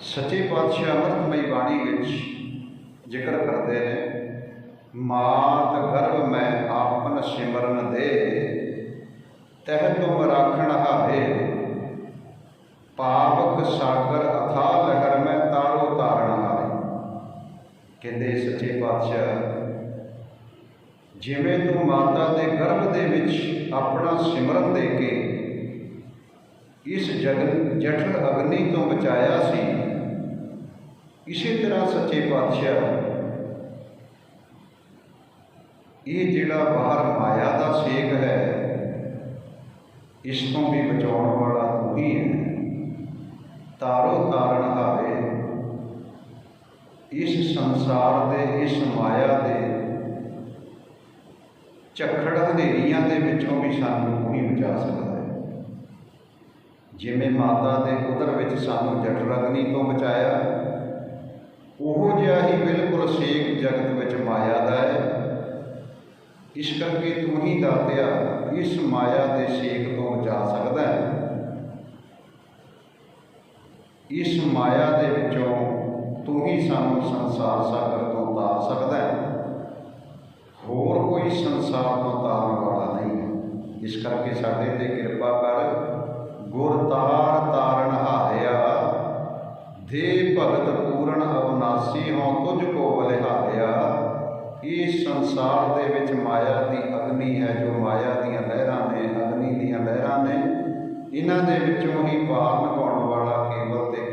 ਸੱਚੇ ਪਾਤਸ਼ਾਹ ਅੰਮ੍ਰਿਤਮਈ ਬਾਣੀ ਵਿੱਚ ਜ਼ਿਕਰ ਕਰਦੇ ਨੇ, ਮਾਤ ਗਰਭ ਮੈਂ ਆਪਨ ਸਿਮਰਨ ਦੇ, ਤਹਿ ਤੁਮ ਰਾਖਣ ਹਾਰੇ। ਪਾਵਕ ਸਾਗਰ ਅਥਾ ਲਹਿਰ ਮੈਂ ਤਾਰੋ ਤਾਰਨ ਹਾਰੇ। ਕਹਿੰਦੇ ਸੱਚੇ ਪਾਤਸ਼ਾਹ, ਜਿਵੇਂ ਤੂੰ ਮਾਤਾ ਦੇ ਗਰਭ ਦੇ ਵਿੱਚ ਆਪਣਾ ਸਿਮਰਨ ਦੇ ਕੇ ਇਸ ਜਗਨ ਜਠਰ ਅਗਨੀ ਤੋਂ ਬਚਾਇਆ ਸੀ। ਇਸੇ ਤਰ੍ਹਾਂ ਸੱਚੇ ਪਾਤਸ਼ਾਹ ਇਹ ਜਿਹੜਾ ਬਾਹਰ ਮਾਇਆ ਦਾ ਸੇਕ ਹੈ, ਇਸ ਤੋਂ ਵੀ ਬਚਾਉਣ ਵਾਲਾ ਤੂੰ ਹੀ। ਹੈ ਤਾਰੋ ਤਾਰਨ ਹਾਰੇ ਇਸ ਸੰਸਾਰ ਦੇ, ਇਸ ਮਾਇਆ ਦੇ ਝੱਖੜ ਹਨੇਰੀਆਂ ਦੇ ਵਿੱਚੋਂ ਵੀ ਸਾਨੂੰ ਤੂੰ ਬਚਾ ਸਕਦਾ। ਜਿਵੇਂ ਮਾਤਾ ਦੇ ਉਦਰ ਵਿੱਚ ਸਾਨੂੰ ਜਠਰ ਅਗਨੀ ਤੋਂ ਬਚਾਇਆ, ਉਹ ਜਿਹਾ ਹੀ ਬਿਲਕੁਲ ਸੇਕ ਜਗਤ ਵਿੱਚ ਮਾਇਆ ਦਾ ਹੈ। ਇਸ ਕਰਕੇ ਤੂੰ ਹੀ ਦਾਤਿਆ, ਇਸ ਮਾਇਆ ਦੇ ਸੇਕ ਤੋਂ ਬਚਾ ਸਕਦਾ ਹੈ। ਇਸ ਮਾਇਆ ਦੇ ਵਿੱਚੋਂ ਤੂੰ ਹੀ ਸਾਨੂੰ ਸੰਸਾਰ ਸਾਗਰ ਤੋਂ ਤਾਰ ਸਕਦਾ ਹੈ। ਹੋਰ ਕੋਈ ਸੰਸਾਰ ਤੋਂ ਤਾਰਨ ਵਾਲਾ ਨਹੀਂ ਹੈ। ਇਸ ਕਰਕੇ ਸਾਡੇ ਤੇ ਕਿਰਪਾ ਭਗਤ ਪੂਰਨ ਅਵਨਾਸੀ ਹੋ ਤੁਝ ਕੋ ਬਲਿਹਾਰਿਆ ਇਹ ਸੰਸਾਰ ਦੇ ਵਿੱਚ ਮਾਇਆ ਦੀ ਅਗਨੀ ਹੈ ਜੋ ਮਾਇਆ ਦੀਆਂ ਲਹਿਰਾਂ ਨੇ, ਅਗਨੀ ਦੀਆਂ ਲਹਿਰਾਂ ਨੇ? ਇਹਨਾਂ ਦੇ ਵਿੱਚੋਂ ਹੀ ਪਾਰ ਨਿਭਾਉਣ ਵਾਲਾ ਕੇਵਲ ਤੇ